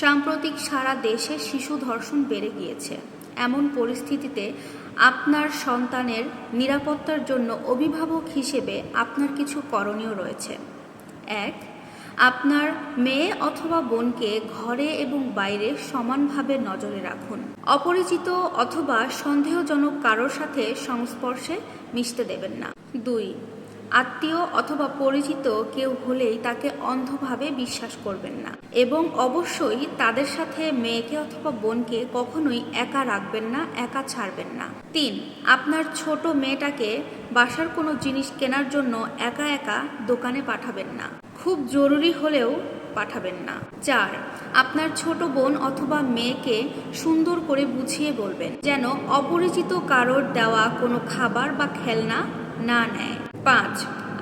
সাম্প্রতিক সারা দেশে শিশু ধর্ষণ বেড়ে গিয়েছে। এমন পরিস্থিতিতে আপনার সন্তানের নিরাপত্তার জন্য অভিভাবক হিসেবে আপনার কিছু করণীয় রয়েছে। এক, আপনার মেয়ে অথবা বোনকে ঘরে এবং বাইরে সমানভাবে নজরে রাখুন। অপরিচিত অথবা সন্দেহজনক কারোর সাথে সংস্পর্শে মিশতে দেবেন না। দুই আত্মীয় অথবা পরিচিত কেউ হলেই তাকে অন্ধভাবে বিশ্বাস করবেন না। এবং অবশ্যই তাদের সাথে মেয়েকে অথবা বোনকে কখনোই একা রাখবেন না, একা ছাড়বেন না। তিন, আপনার ছোট মেয়েটাকে বাসার কোনো জিনিস কেনার জন্য একা একা দোকানে পাঠাবেন না। খুব জরুরি হলেও পাঠাবেন না। চার, আপনার ছোট বোন অথবা মেয়েকে সুন্দর করে বুঝিয়ে বলবেন, যেন অপরিচিত কারোর দেওয়া কোনো খাবার বা খেলনা না নেয়। পাঁচ,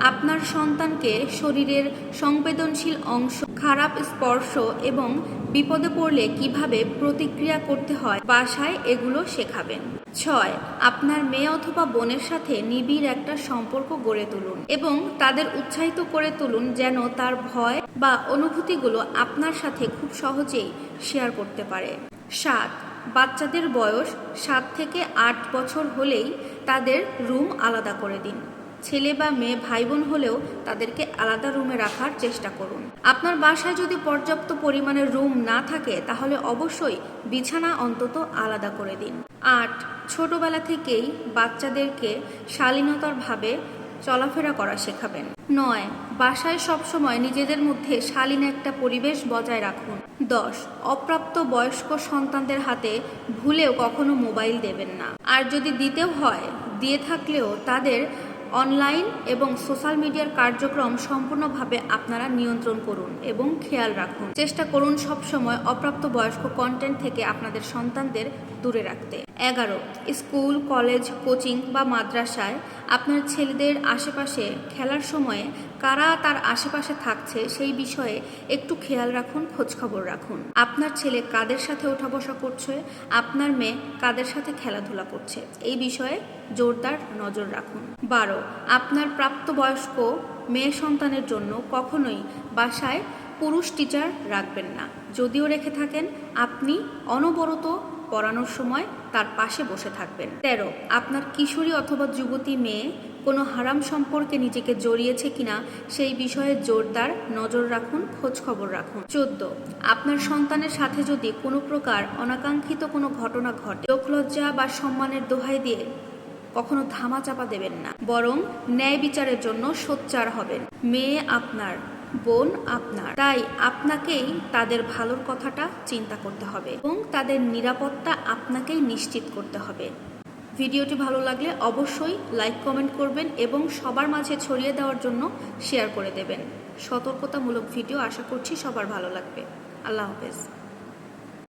আপনার সন্তানকে শরীরের সংবেদনশীল অংশ, খারাপ স্পর্শ এবং বিপদে পড়লে কীভাবে প্রতিক্রিয়া করতে হয়, বাসায় এগুলো শেখাবেন। ছয়, আপনার মেয়ে অথবা বোনের সাথে নিবিড় একটা সম্পর্ক গড়ে তুলুন এবং তাদের উৎসাহিত করে তুলুন যেন তার ভয় বা অনুভূতিগুলো আপনার সাথে খুব সহজেই শেয়ার করতে পারে। সাত, বাচ্চাদের বয়স সাত থেকে আট বছর হলেই তাদের রুম আলাদা করে দিন। ছেলে বা মেয়ে ভাই বোন হলেও তাদেরকে আলাদা রুমে রাখার চেষ্টা করুন। আপনার বাসায় যদি পর্যাপ্ত পরিমাণে রুম না থাকে, তাহলে অবশ্যই বিছানা অন্তত আলাদা করে দিন। আট ছোটবেলা থেকেই বাচ্চাদেরকে শালীনতার ভাবে চলাফেরা করা শেখাবেন। নয়, বাসায় সবসময় নিজেদের মধ্যে শালীন একটা পরিবেশ বজায় রাখুন। দশ, অপ্রাপ্ত বয়স্ক সন্তানদের হাতে ভুলেও কখনো মোবাইল দেবেন না। আর যদি দিতেও হয়, দিয়ে থাকলেও তাদের অনলাইন এবং সোশ্যাল মিডিয়ার কার্যক্রম সম্পূর্ণভাবে আপনারা নিয়ন্ত্রণ করুন এবং খেয়াল রাখুন। চেষ্টা করুন সবসময় অপ্রাপ্ত বয়স্ক কন্টেন্ট থেকে আপনাদের সন্তানদের দূরে রাখতে। এগারো, স্কুল, কলেজ, কোচিং বা মাদ্রাসায় আপনার ছেলেদের আশেপাশে খেলার সময়ে কারা তার আশেপাশে থাকছে সেই বিষয়ে একটু খেয়াল রাখুন, খোঁজখবর রাখুন। আপনার ছেলে কাদের সাথে ওঠা বসা করছে? আপনার মেয়ে কাদের সাথে খেলাধুলা করছে? এই বিষয়ে জোরদার নজর রাখুন। বারো, আপনার প্রাপ্তবয়স্ক মেয়ে সন্তানের জন্য কখনোই বাসায় পুরুষ টিচার রাখবেন না। যদিও রেখে থাকেন, আপনি অনবরত পড়ানোর সময় তার পাশে বসে থাকবেন। তেরো, আপনার কিশোরী অথবা যুবতী মেয়ে কোনো হারাম সম্পর্কে নিজেকে জড়িয়েছে কিনা সেই বিষয়ে জোরদার নজর রাখুন খোঁজ খবর রাখুন। চোদ্দ, আপনার সন্তানের সাথে যদি কোনো প্রকার অনাকাঙ্ক্ষিত কোনো ঘটনা ঘটে, লোকলজ্জা বা সম্মানের দোহাই দিয়ে কখনো ধামা চাপা দেবেন না। বরং ন্যায় বিচারের জন্য সোচ্চার হবেন। মেয়ে আপনার বোন আপনার। তাই আপনাকেই তাদের ভালোর কথাটা চিন্তা করতে হবে এবং তাদের নিরাপত্তা আপনাকেই নিশ্চিত করতে হবে। ভিডিওটি ভালো লাগলে অবশ্যই লাইক, কমেন্ট করবেন এবং সবার মাঝে ছড়িয়ে দেওয়ার জন্য শেয়ার করে দেবেন। সতর্কতামূলক ভিডিও আশা করছি সবার ভালো লাগবে। আল্লাহ হাফেজ।